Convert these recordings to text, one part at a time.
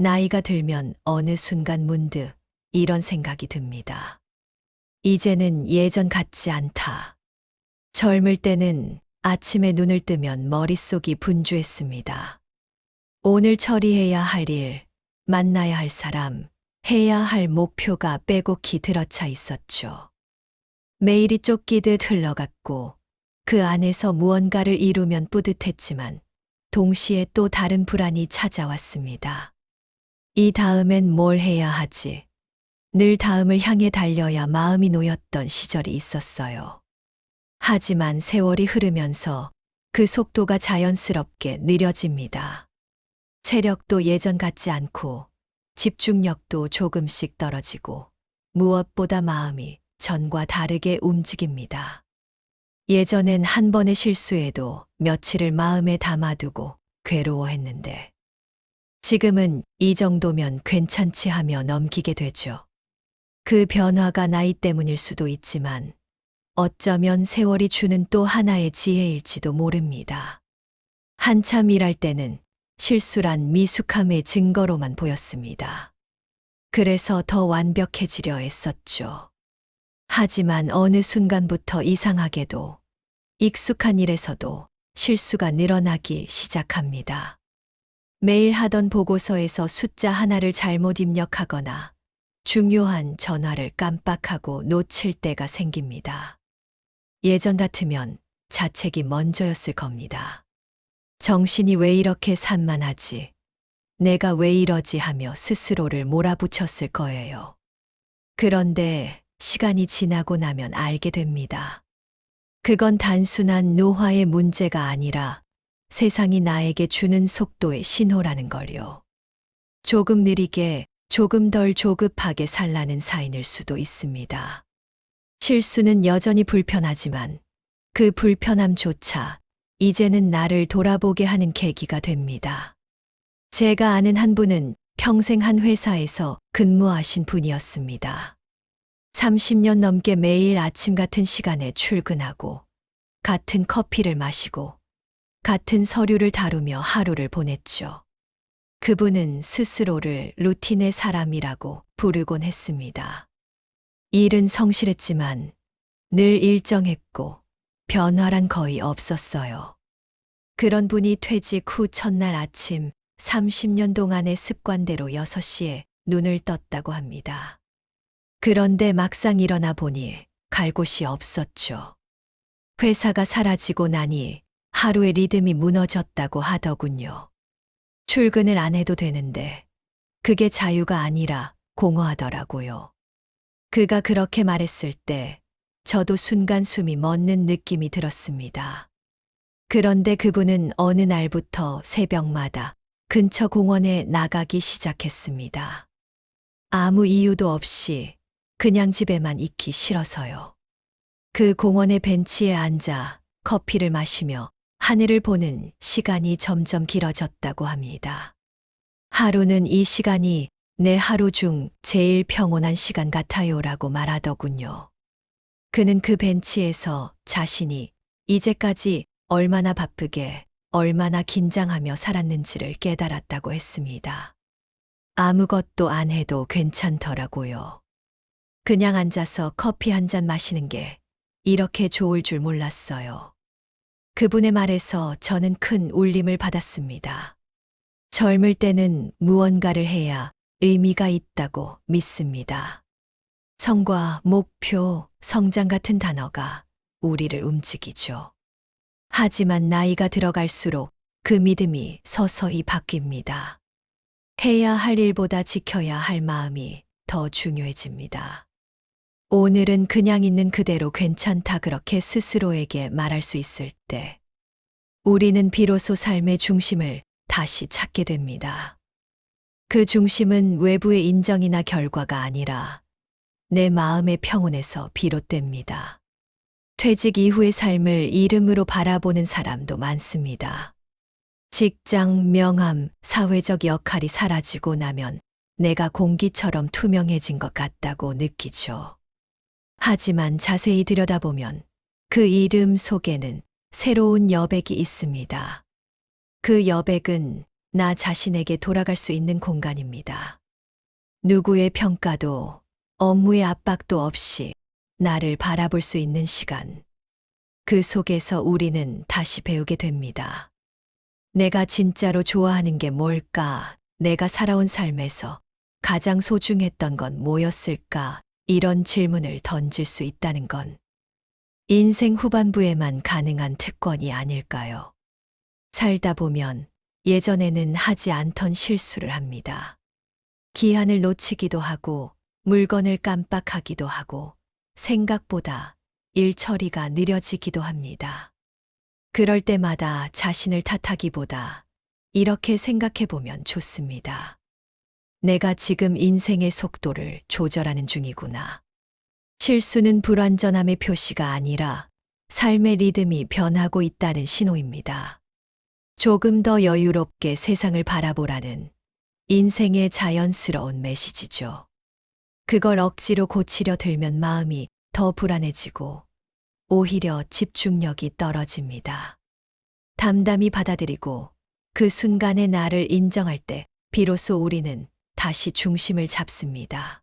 나이가 들면 어느 순간 문득 이런 생각이 듭니다. 이제는 예전 같지 않다. 젊을 때는 아침에 눈을 뜨면 머릿속이 분주했습니다. 오늘 처리해야 할 일, 만나야 할 사람, 해야 할 목표가 빼곡히 들어차 있었죠. 매일이 쫓기듯 흘러갔고 그 안에서 무언가를 이루면 뿌듯했지만 동시에 또 다른 불안이 찾아왔습니다. 이 다음엔 뭘 해야 하지? 늘 다음을 향해 달려야 마음이 놓였던 시절이 있었어요. 하지만 세월이 흐르면서 그 속도가 자연스럽게 느려집니다. 체력도 예전 같지 않고 집중력도 조금씩 떨어지고 무엇보다 마음이 전과 다르게 움직입니다. 예전엔 한 번의 실수에도 며칠을 마음에 담아두고 괴로워했는데 지금은 이 정도면 괜찮지 하며 넘기게 되죠. 그 변화가 나이 때문일 수도 있지만 어쩌면 세월이 주는 또 하나의 지혜일지도 모릅니다. 한참 일할 때는 실수란 미숙함의 증거로만 보였습니다. 그래서 더 완벽해지려 했었죠. 하지만 어느 순간부터 이상하게도 익숙한 일에서도 실수가 늘어나기 시작합니다. 매일 하던 보고서에서 숫자 하나를 잘못 입력하거나 중요한 전화를 깜빡하고 놓칠 때가 생깁니다. 예전 같으면 자책이 먼저였을 겁니다. 정신이 왜 이렇게 산만하지? 내가 왜 이러지 하며 스스로를 몰아붙였을 거예요. 그런데 시간이 지나고 나면 알게 됩니다. 그건 단순한 노화의 문제가 아니라 세상이 나에게 주는 속도의 신호라는 걸요. 조금 느리게, 조금 덜 조급하게 살라는 사인일 수도 있습니다. 실수는 여전히 불편하지만 그 불편함조차 이제는 나를 돌아보게 하는 계기가 됩니다. 제가 아는 한 분은 평생 한 회사에서 근무하신 분이었습니다. 30년 넘게 매일 아침 같은 시간에 출근하고 같은 커피를 마시고 같은 서류를 다루며 하루를 보냈죠. 그분은 스스로를 루틴의 사람이라고 부르곤 했습니다. 일은 성실했지만 늘 일정했고 변화란 거의 없었어요. 그런 분이 퇴직 후 첫날 아침 30년 동안의 습관대로 6시에 눈을 떴다고 합니다. 그런데 막상 일어나 보니 갈 곳이 없었죠. 회사가 사라지고 나니 하루의 리듬이 무너졌다고 하더군요. 출근을 안 해도 되는데 그게 자유가 아니라 공허하더라고요. 그가 그렇게 말했을 때 저도 순간 숨이 멎는 느낌이 들었습니다. 그런데 그분은 어느 날부터 새벽마다 근처 공원에 나가기 시작했습니다. 아무 이유도 없이 그냥 집에만 있기 싫어서요. 그 공원의 벤치에 앉아 커피를 마시며 하늘을 보는 시간이 점점 길어졌다고 합니다. 하루는 이 시간이 내 하루 중 제일 평온한 시간 같아요라고 말하더군요. 그는 그 벤치에서 자신이 이제까지 얼마나 바쁘게, 얼마나 긴장하며 살았는지를 깨달았다고 했습니다. 아무것도 안 해도 괜찮더라고요. 그냥 앉아서 커피 한 잔 마시는 게 이렇게 좋을 줄 몰랐어요. 그분의 말에서 저는 큰 울림을 받았습니다. 젊을 때는 무언가를 해야 의미가 있다고 믿습니다. 성과, 목표, 성장 같은 단어가 우리를 움직이죠. 하지만 나이가 들어갈수록 그 믿음이 서서히 바뀝니다. 해야 할 일보다 지켜야 할 마음이 더 중요해집니다. 오늘은 그냥 있는 그대로 괜찮다 그렇게 스스로에게 말할 수 있을 때, 우리는 비로소 삶의 중심을 다시 찾게 됩니다. 그 중심은 외부의 인정이나 결과가 아니라 내 마음의 평온에서 비롯됩니다. 퇴직 이후의 삶을 이름으로 바라보는 사람도 많습니다. 직장, 명함, 사회적 역할이 사라지고 나면 내가 공기처럼 투명해진 것 같다고 느끼죠. 하지만 자세히 들여다보면 그 이름 속에는 새로운 여백이 있습니다. 그 여백은 나 자신에게 돌아갈 수 있는 공간입니다. 누구의 평가도 업무의 압박도 없이 나를 바라볼 수 있는 시간. 그 속에서 우리는 다시 배우게 됩니다. 내가 진짜로 좋아하는 게 뭘까? 내가 살아온 삶에서 가장 소중했던 건 뭐였을까? 이런 질문을 던질 수 있다는 건 인생 후반부에만 가능한 특권이 아닐까요? 살다 보면 예전에는 하지 않던 실수를 합니다. 기한을 놓치기도 하고 물건을 깜빡하기도 하고 생각보다 일 처리가 느려지기도 합니다. 그럴 때마다 자신을 탓하기보다 이렇게 생각해 보면 좋습니다. 내가 지금 인생의 속도를 조절하는 중이구나. 실수는 불완전함의 표시가 아니라 삶의 리듬이 변하고 있다는 신호입니다. 조금 더 여유롭게 세상을 바라보라는 인생의 자연스러운 메시지죠. 그걸 억지로 고치려 들면 마음이 더 불안해지고 오히려 집중력이 떨어집니다. 담담히 받아들이고 그 순간의 나를 인정할 때 비로소 우리는 다시 중심을 잡습니다.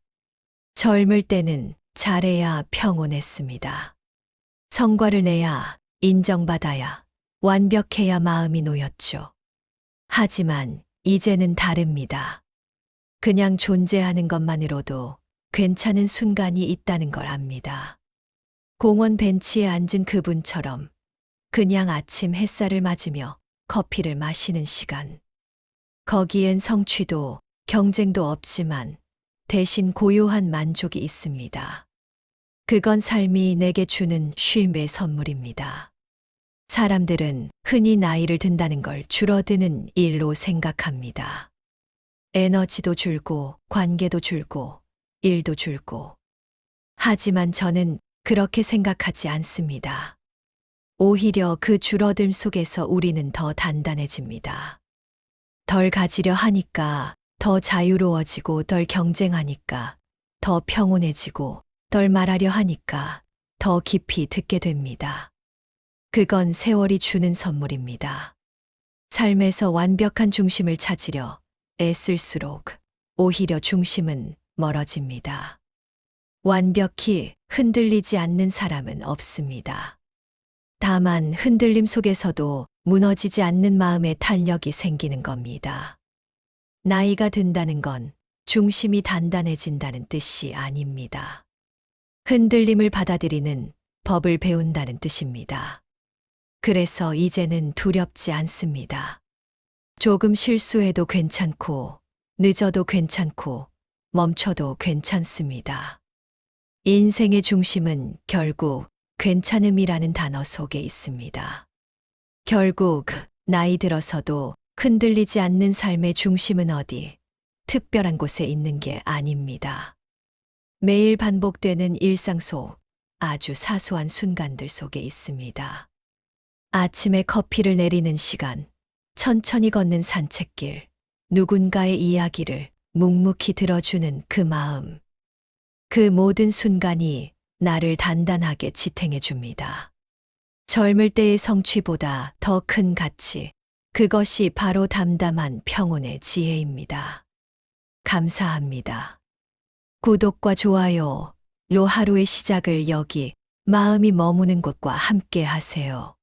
젊을 때는 잘해야 평온했습니다. 성과를 내야 인정받아야 완벽해야 마음이 놓였죠. 하지만 이제는 다릅니다. 그냥 존재하는 것만으로도 괜찮은 순간이 있다는 걸 압니다. 공원 벤치에 앉은 그분처럼 그냥 아침 햇살을 맞으며 커피를 마시는 시간. 거기엔 성취도 경쟁도 없지만 대신 고요한 만족이 있습니다. 그건 삶이 내게 주는 쉼의 선물입니다. 사람들은 흔히 나이를 든다는 걸 줄어드는 일로 생각합니다. 에너지도 줄고, 관계도 줄고, 일도 줄고. 하지만 저는 그렇게 생각하지 않습니다. 오히려 그 줄어듦 속에서 우리는 더 단단해집니다. 덜 가지려 하니까 더 자유로워지고 덜 경쟁하니까 더 평온해지고 덜 말하려 하니까 더 깊이 듣게 됩니다. 그건 세월이 주는 선물입니다. 삶에서 완벽한 중심을 찾으려 애쓸수록 오히려 중심은 멀어집니다. 완벽히 흔들리지 않는 사람은 없습니다. 다만 흔들림 속에서도 무너지지 않는 마음의 탄력이 생기는 겁니다. 나이가 든다는 건 중심이 단단해진다는 뜻이 아닙니다. 흔들림을 받아들이는 법을 배운다는 뜻입니다. 그래서 이제는 두렵지 않습니다. 조금 실수해도 괜찮고, 늦어도 괜찮고, 멈춰도 괜찮습니다. 인생의 중심은 결국 괜찮음이라는 단어 속에 있습니다. 결국 나이 들어서도 흔들리지 않는 삶의 중심은 어디 특별한 곳에 있는 게 아닙니다. 매일 반복되는 일상 속 아주 사소한 순간들 속에 있습니다. 아침에 커피를 내리는 시간, 천천히 걷는 산책길, 누군가의 이야기를 묵묵히 들어주는 그 마음. 그 모든 순간이 나를 단단하게 지탱해 줍니다. 젊을 때의 성취보다 더 큰 가치, 그것이 바로 담담한 평온의 지혜입니다. 감사합니다. 구독과 좋아요, 로 하루의 시작을 여기 마음이 머무는 곳과 함께 하세요.